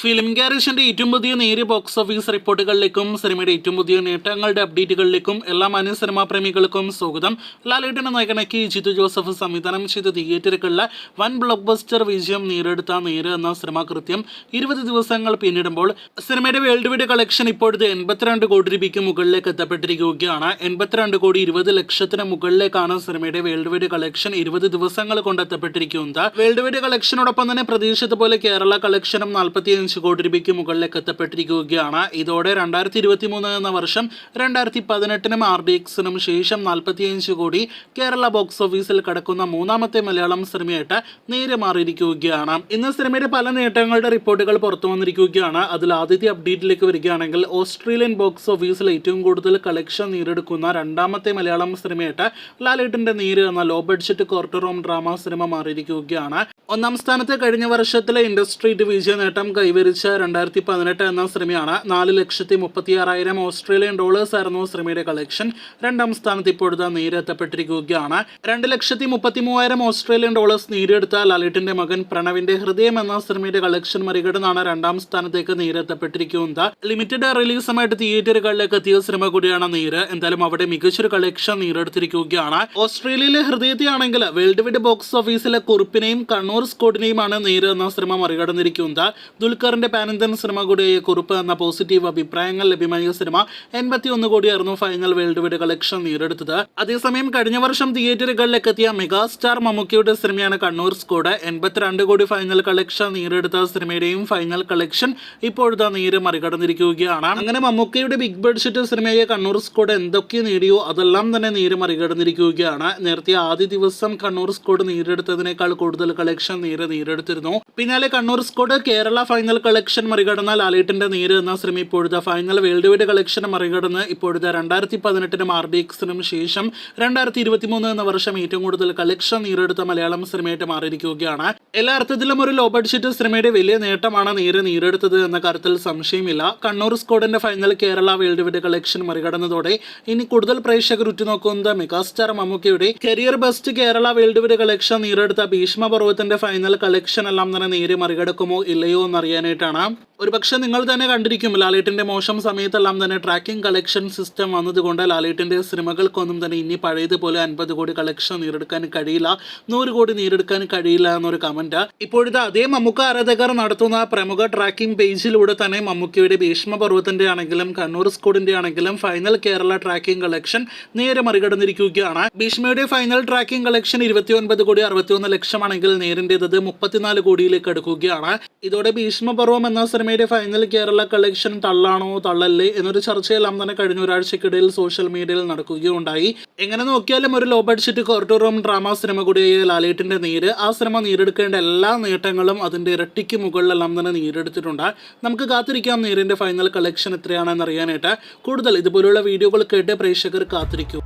Film ഗാരേജിന്റെ ഏറ്റവും പുതിയ നേരിയ ബോക്സ് ഓഫീസ് റിപ്പോർട്ടുകളിലേക്കും സിനിമയുടെ ഏറ്റവും പുതിയ നേട്ടങ്ങളുടെ അപ്ഡേറ്റുകളിലേക്കും എല്ലാ മാന്യ സിനിമാ പ്രേമികൾക്കും സ്വാഗതം. ലാലേട്ടനെ നായകനാക്കി ജിതു ജോസഫ് സംവിധാനം ചെയ്ത തിയേറ്ററുകളിലെ വൻ ബ്ലോക്ക് ബസ്റ്റർ വിജയം നേരിടുത്ത നേര് എന്ന സിനിമ കൃത്യം ഇരുപത് ദിവസങ്ങൾ പിന്നിടുമ്പോൾ സിനിമയുടെ വേൾഡ് വൈഡ് കളക്ഷൻ ഇപ്പോഴത്തെ എൺപത്തിരണ്ട് കോടി രൂപയ്ക്ക് മുകളിലേക്ക് എത്തപ്പെട്ടിരിക്കുകയാണ്. എൺപത്തിരണ്ട് കോടി ഇരുപത് ലക്ഷത്തിന് മുകളിലേക്കാണ് സിനിമയുടെ വേൾഡ് വൈഡ് കളക്ഷൻ ഇരുപത് ദിവസങ്ങൾ കൊണ്ട് എത്തപ്പെട്ടിരിക്കുന്നത്. വേൾഡ് വൈഡ് കളക്ഷനോടൊപ്പം തന്നെ പ്രതീക്ഷിച്ചതുപോലെ കേരള കളക്ഷനും നാൽപ്പത്തിയഞ്ച് കോടി രൂപയ്ക്ക് മുകളിലേക്ക് എത്തപ്പെട്ടിരിക്കുകയാണ്. ഇതോടെ രണ്ടായിരത്തി ഇരുപത്തി മൂന്ന് എന്ന വർഷം രണ്ടായിരത്തി പതിനെട്ടിനും ആർ ഡി എക്സിനും ശേഷം നാൽപ്പത്തിയഞ്ച് കോടി കേരള ബോക്സ് ഓഫീസിൽ കടക്കുന്ന മൂന്നാമത്തെ മലയാളം സിനിമയായിട്ട് നേരെ മാറിയിരിക്കുകയാണ്. ഇന്ന് സിനിമയുടെ പല നേട്ടങ്ങളുടെ റിപ്പോർട്ടുകൾ പുറത്തു വന്നിരിക്കുകയാണ്. അതിൽ ആദ്യത്തെ അപ്ഡേറ്റിലേക്ക് വരികയാണെങ്കിൽ ഓസ്ട്രേലിയൻ ബോക്സ് ഓഫീസിൽ ഏറ്റവും കൂടുതൽ കളക്ഷൻ നേടിയെടുക്കുന്ന രണ്ടാമത്തെ മലയാളം സിനിമയായിട്ട് ലാലേട്ടിന്റെ നീര് എന്ന low budget courtroom drama cinema മാറിയിരിക്കുകയാണ്. ഒന്നാം സ്ഥാനത്ത് കഴിഞ്ഞ വർഷത്തിലെ ഇൻഡസ്ട്രി ഡിവിഷൻ നേട്ടം കൈവരിച്ച രണ്ടായിരത്തി പതിനെട്ട് എന്ന സിനിമയാണ് നാല് ലക്ഷത്തി മുപ്പത്തി ആറായിരം ഓസ്ട്രേലിയൻ ഡോളേഴ്സ് ആയിരുന്നു സിനിമയുടെ കളക്ഷൻ. രണ്ടാം സ്ഥാനത്ത് ഇപ്പോഴത്തെ നേരെത്തപ്പെട്ടിരിക്കുകയാണ് രണ്ട് ലക്ഷത്തി മുപ്പത്തി മൂവായിരം ഓസ്ട്രേലിയൻ ഡോളേഴ്സ് നേടിയെടുത്ത ലാലേട്ടിന്റെ മകൻ പ്രണവിന്റെ ഹൃദയം എന്ന സിനിമയുടെ കളക്ഷൻ മറികടന്നാണ് രണ്ടാം സ്ഥാനത്തേക്ക് നേരെത്തപ്പെട്ടിരിക്കുന്നത് ലിമിറ്റഡ് റിലീസുമായിട്ട് തിയേറ്ററുകളിലേക്ക് എത്തിയ സിനിമ കൂടിയാണ് നീര്. എന്തായാലും അവിടെ മികച്ചൊരു കളക്ഷൻ നേടിയെടുത്തിരിക്കുകയാണ് ഓസ്ട്രേലിയയിലെ ഹൃദയത്തെയാണെങ്കിൽ വേൾഡ് വൈഡ് ബോക്സ് ഓഫീസിലെ കുറിപ്പിനെയും കണ്ണൂർ സ്കോഡിനെയുമാണ് നീര് എന്ന സിനിമ മറികടന്നിരിക്കുന്നത്. ദുൽഖറിന്റെ പാനന്തൻ സിനിമ കൂടിയായ കുറിപ്പ് എന്ന പോസിറ്റീവ് അഭിപ്രായങ്ങൾ ലഭ്യമായ സിനിമ എൺപത്തി ഒന്ന് കോടിയായിരുന്നു ഫൈനൽ വേൾഡ് വൈഡ് കളക്ഷൻ നേടിയെടുത്തത്. അതേസമയം കഴിഞ്ഞ വർഷം തിയേറ്ററുകളിലേക്ക് എത്തിയ മെഗാസ്റ്റാർ മമ്മൂക്കിയുടെ സിനിമയാണ് കണ്ണൂർ സ്കോഡ്. എൺപത്തിരണ്ട് കോടി ഫൈനൽ കളക്ഷൻ നേടിയെടുത്ത സിനിമയുടെയും ഫൈനൽ കളക്ഷൻ ഇപ്പോഴത്തെ നീര് മറികടന്നിരിക്കുകയാണ്. അങ്ങനെ മമ്മൂക്കയുടെ ബിഗ് ബഡ്ജറ്റ് സിനിമയായ കണ്ണൂർ സ്കോഡ് എന്തൊക്കെ നേടിയോ അതെല്ലാം തന്നെ നീര് മറികടന്നിരിക്കുകയാണ്. നേരത്തെ ആദ്യ ദിവസം കണ്ണൂർ സ്കോഡ് നേടിയെടുത്തതിനേക്കാൾ കൂടുതൽ കളക്ഷൻ നീര് നേരെടുത്തിരുന്നു. പിന്നാലെ Kannur squad Kerala final collection മറികടന്ന ലാലേട്ടിന്റെ നേര് എന്ന ശ്രമം ഇപ്പോഴത്തെ ഫൈനൽ വേൾഡ് വൈഡ് കളക്ഷൻ മറികടന്ന് ഇപ്പോഴത്തെ രണ്ടായിരത്തി പതിനെട്ടിനും ആർ ഡി എക്സിനും ശേഷം രണ്ടായിരത്തി ഇരുപത്തി മൂന്ന് എന്ന വർഷം ഏറ്റവും കൂടുതൽ കളക്ഷൻ നേരെടുത്ത മലയാളം സിനിമയായിട്ട് മാറിയിരിക്കുകയാണ്. എല്ലാ അർത്ഥത്തിലും ഒരു ലോ ബഡ്ജറ്റ് സിനിമയുടെ വലിയ നേട്ടമാണ് നീര് നേടിയെടുത്തത് എന്ന കാര്യത്തിൽ സംശയമില്ല. Kannur സ്കോഡിന്റെ final Kerala world wide collection മറികടന്നതോടെ ഇനി കൂടുതൽ പ്രേക്ഷകർ ഉറ്റുനോക്കുന്നത് മെഗാസ്റ്റാർ മമ്മൂക്കയുടെ career best Kerala world wide collection നേരെടുത്ത Bheeshma പർവത്തിന്റെ ഫൈനൽ കളക്ഷൻ എല്ലാം തന്നെ നേരെ മറികടക്കുമോ ഇല്ലയോ എന്നറിയാനായിട്ടാണ്. ഒരുപക്ഷെ നിങ്ങൾ തന്നെ കണ്ടിരിക്കും ലാലേട്ടിന്റെ മോശം സമയത്തെല്ലാം തന്നെ ട്രാക്കിംഗ് കളക്ഷൻ സിസ്റ്റം വന്നതുകൊണ്ട് ലാലേട്ടിന്റെ സിനിമകൾക്കൊന്നും തന്നെ ഇനി പഴയതുപോലെ അൻപത് കോടി കളക്ഷൻ നേരെടുക്കാൻ കഴിയില്ല. നൂറ് കോടി നേരെടുക്കാൻ കഴിയില്ല എന്നൊരു കമന്റ് ഇപ്പോഴത്തെ അതേ മമ്മൂക്ക ആരാധകർ നടത്തുന്ന പ്രമുഖ ട്രാക്കിംഗ് പേജിലൂടെ തന്നെ മമ്മൂക്കയുടെ ഭീഷ്മ പർവത്തിന്റെ ആണെങ്കിലും കണ്ണൂർ സ്കോഡിന്റെ ആണെങ്കിലും ഫൈനൽ കേരള ട്രാക്കിംഗ് കളക്ഷൻ നേരെ മറികടന്നിരിക്കുകയാണ്. ഭീഷ്മയുടെ ഫൈനൽ ട്രാക്കിംഗ് കളക്ഷൻ ഇരുപത്തി ഒൻപത് കോടി അറുപത്തിയൊന്ന് ലക്ഷമാണെങ്കിൽ നേരിന്റെത് മുപ്പത്തിനാല് കോടിയിലേക്ക് എടുക്കുകയാണ് ഇതോടെ ഭീഷ്മപർവം എന്ന സിനിമയുടെ ഫൈനൽ കേരള കളക്ഷൻ തള്ളാണോ തള്ളല്ലേ എന്നൊരു ചർച്ചയെല്ലാം തന്നെ കഴിഞ്ഞ ഒരാഴ്ചക്കിടയിൽ സോഷ്യൽ മീഡിയയിൽ നടക്കുകയുണ്ടായി. എങ്ങനെ നോക്കിയാലും ഒരു low budget courtroom drama cinema കൂടിയായ ലാലേട്ടിന്റെ നീര്. ആ സിനിമ നേരിടേണ്ട എല്ലാ നേട്ടങ്ങളും അതിന്റെ ഇരട്ടിക്ക് മുകളിലെല്ലാം തന്നെ നേരിടുത്തിട്ടുണ്ട്. നമുക്ക് കാത്തിരിക്കാം നീരിന്റെ ഫൈനൽ കളക്ഷൻ എത്രയാണെന്ന് അറിയാനായിട്ട് കൂടുതൽ ഇതുപോലുള്ള വീഡിയോകൾ കേട്ട് പ്രേക്ഷകർ കാത്തിരിക്കും.